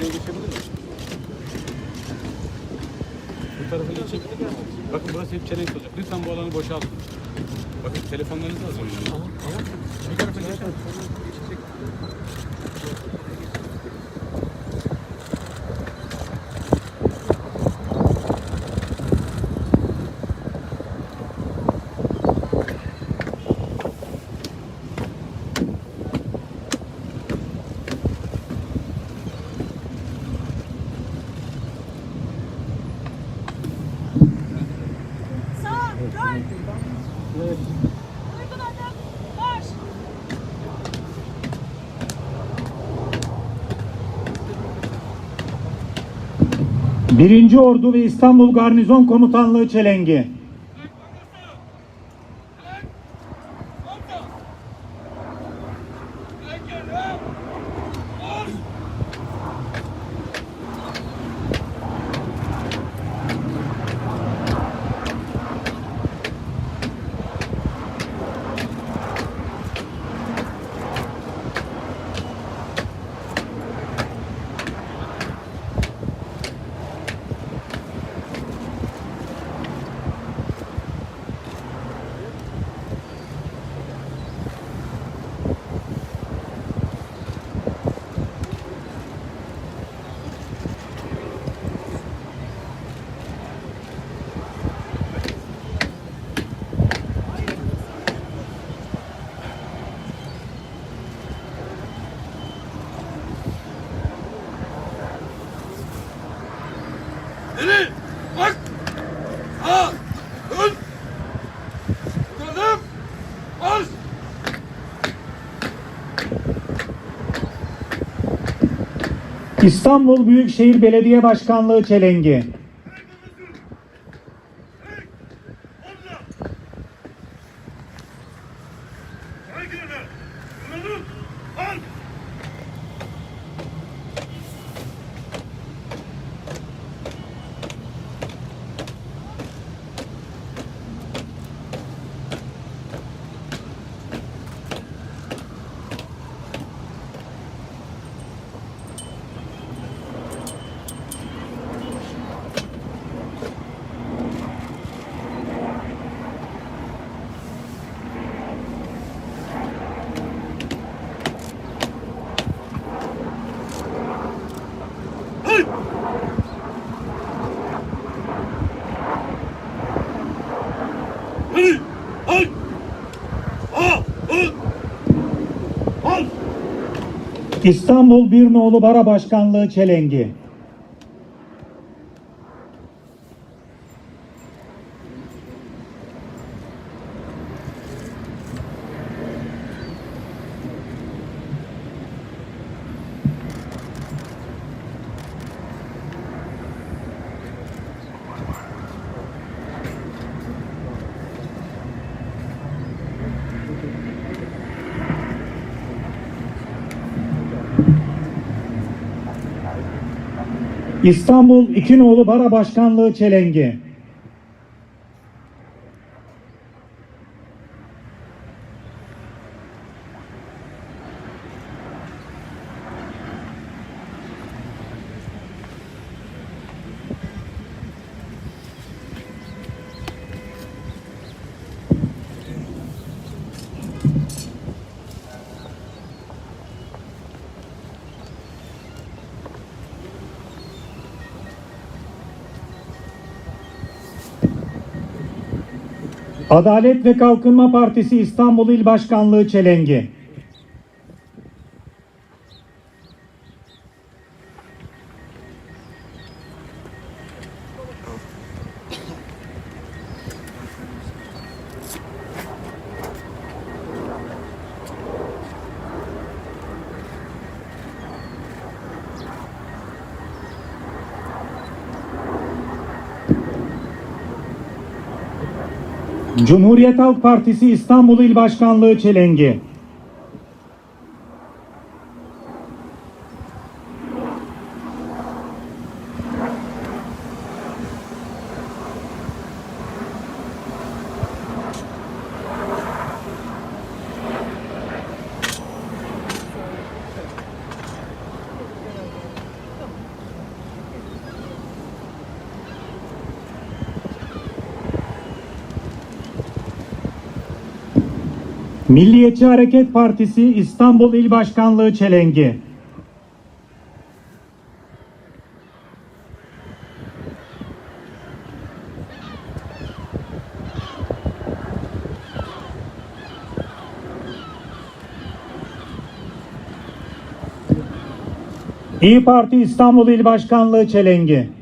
Şuraya geçebilir miyim? Bu tarafını geçebilir miyim? Bakın burası hep çelenk olacak. Lütfen bu alanı boşaltın. Bakın telefonlarınızı az önce. Bir tarafa geçelim. 1. Ordu ve İstanbul Garnizon Komutanlığı Çelengi İstanbul Büyükşehir Belediye Başkanlığı Çelengi. İstanbul Bir Nolu Bara Başkanlığı Çelengi. İstanbul İki Nolu Bara Başkanlığı Çelengi. Adalet ve Kalkınma Partisi İstanbul İl Başkanlığı Çelengi. Cumhuriyet Halk Partisi İstanbul İl Başkanlığı Çelengi. Milliyetçi Hareket Partisi İstanbul İl Başkanlığı Çelengi. İyi Parti İstanbul İl Başkanlığı Çelengi.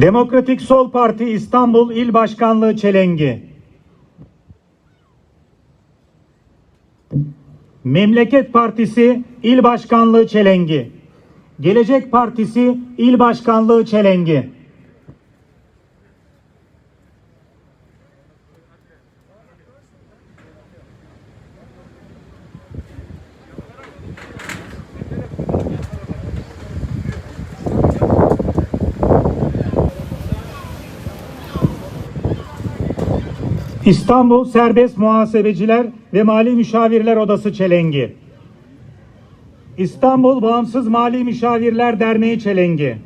Demokratik Sol Parti İstanbul İl Başkanlığı Çelengi. Memleket Partisi İl Başkanlığı Çelengi. Gelecek Partisi İl Başkanlığı Çelengi. İstanbul Serbest Muhasebeciler ve Mali Müşavirler Odası Çelengi. İstanbul Bağımsız Mali Müşavirler Derneği Çelengi.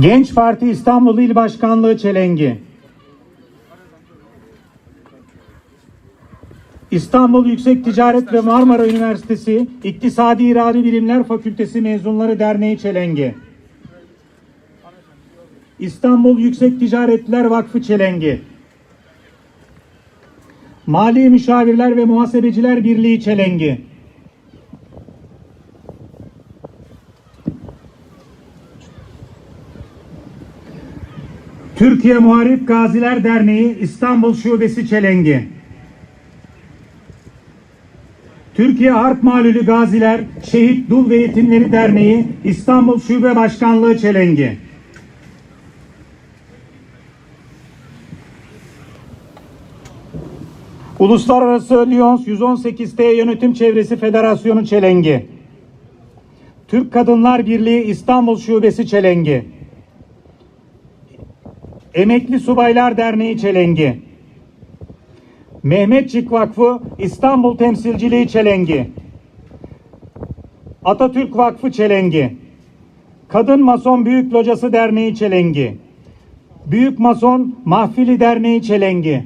Genç Parti İstanbul İl Başkanlığı Çelengi. İstanbul Yüksek Ticaret ve Marmara Üniversitesi İktisadi İradi Bilimler Fakültesi Mezunları Derneği Çelengi. İstanbul Yüksek Ticaretler Vakfı Çelengi. Mali Müşavirler ve Muhasebeciler Birliği Çelengi. Türkiye Muharip Gaziler Derneği İstanbul Şubesi Çelengi. Türkiye Harp Malülü Gaziler Şehit Dul ve Yetimleri Derneği İstanbul Şube Başkanlığı Çelengi. Uluslararası Lyons 118T Yönetim Çevresi Federasyonu Çelengi. Türk Kadınlar Birliği İstanbul Şubesi Çelengi. Emekli Subaylar Derneği Çelengi. Mehmetçik Vakfı İstanbul Temsilciliği Çelengi. Atatürk Vakfı Çelengi. Kadın Mason Büyük Locası Derneği Çelengi. Büyük Mason Mahfili Derneği Çelengi.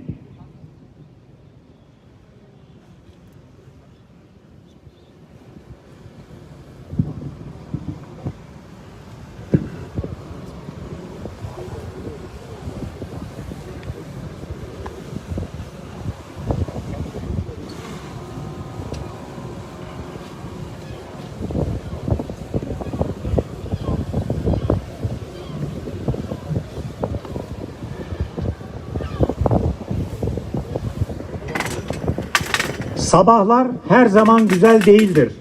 Sabahlar her zaman güzel değildir.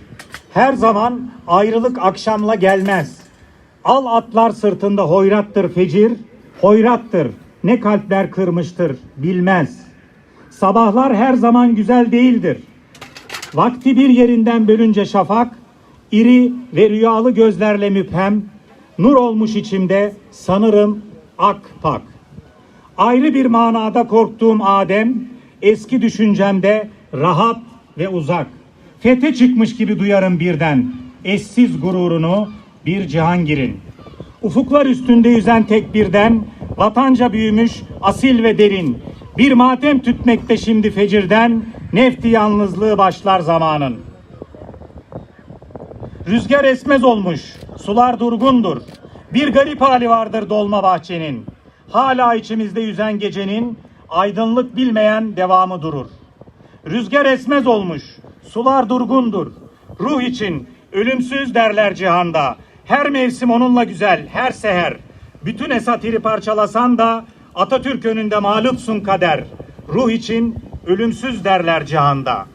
Her zaman ayrılık akşamla gelmez. Al atlar sırtında hoyrattır fecir, hoyrattır. Ne kalpler kırmıştır bilmez. Sabahlar her zaman güzel değildir. Vakti bir yerinden bölünce şafak, iri ve rüyalı gözlerle müphem, nur olmuş içimde sanırım ak pak. Ayrı bir manada korktuğum Adem, eski düşüncemde rahat ve uzak. Fete çıkmış gibi duyarım birden, eşsiz gururunu bir Cihangir'in. Ufuklar üstünde yüzen tek birden, vatanca büyümüş asil ve derin. Bir matem tütmekte şimdi fecirden, nefti yalnızlığı başlar zamanın. Rüzgar esmez olmuş, sular durgundur. Bir garip hali vardır dolma bahçenin. Hala içimizde yüzen gecenin aydınlık bilmeyen devamı durur. Rüzgar esmez olmuş, sular durgundur. Ruh için ölümsüz derler cihanda. Her mevsim onunla güzel, her seher. Bütün esatiri parçalasan da Atatürk önünde mağlupsun kader. Ruh için ölümsüz derler cihanda.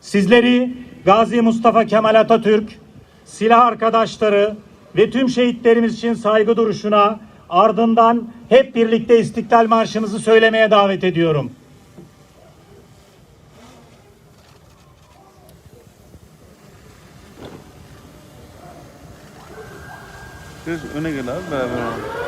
Sizleri Gazi Mustafa Kemal Atatürk, silah arkadaşları ve tüm şehitlerimiz için saygı duruşuna Ardından hep birlikte İstiklal Marşımızı söylemeye davet ediyorum. Biraz öne gel abi beraber olalım.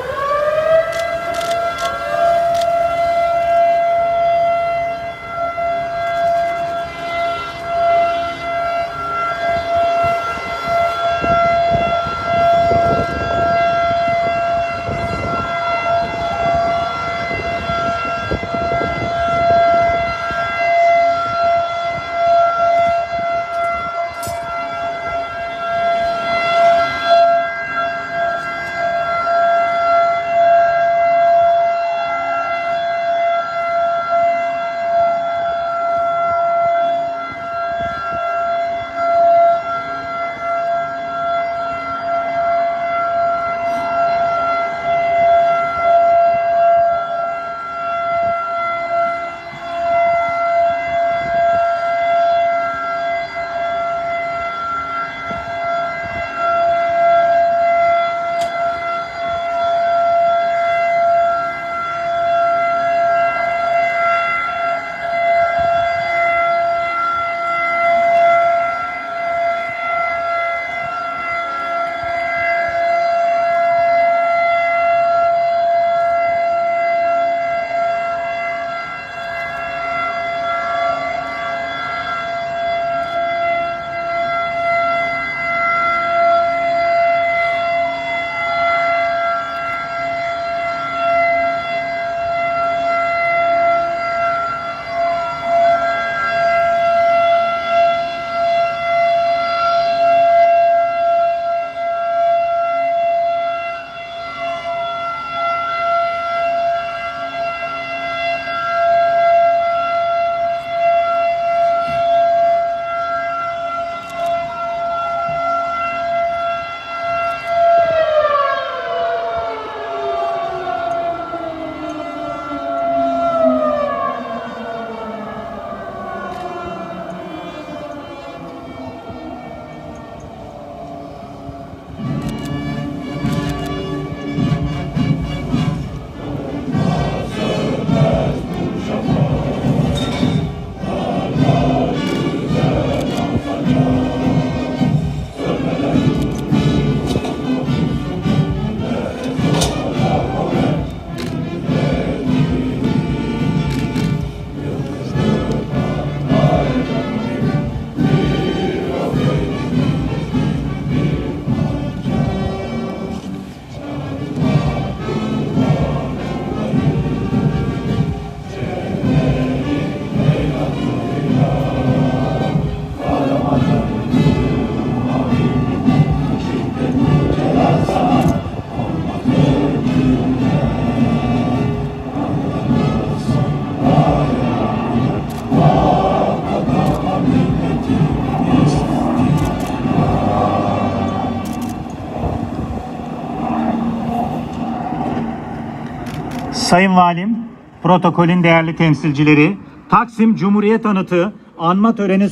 Sayın Valim, protokolün değerli temsilcileri, Taksim Cumhuriyet Anıtı anma töreni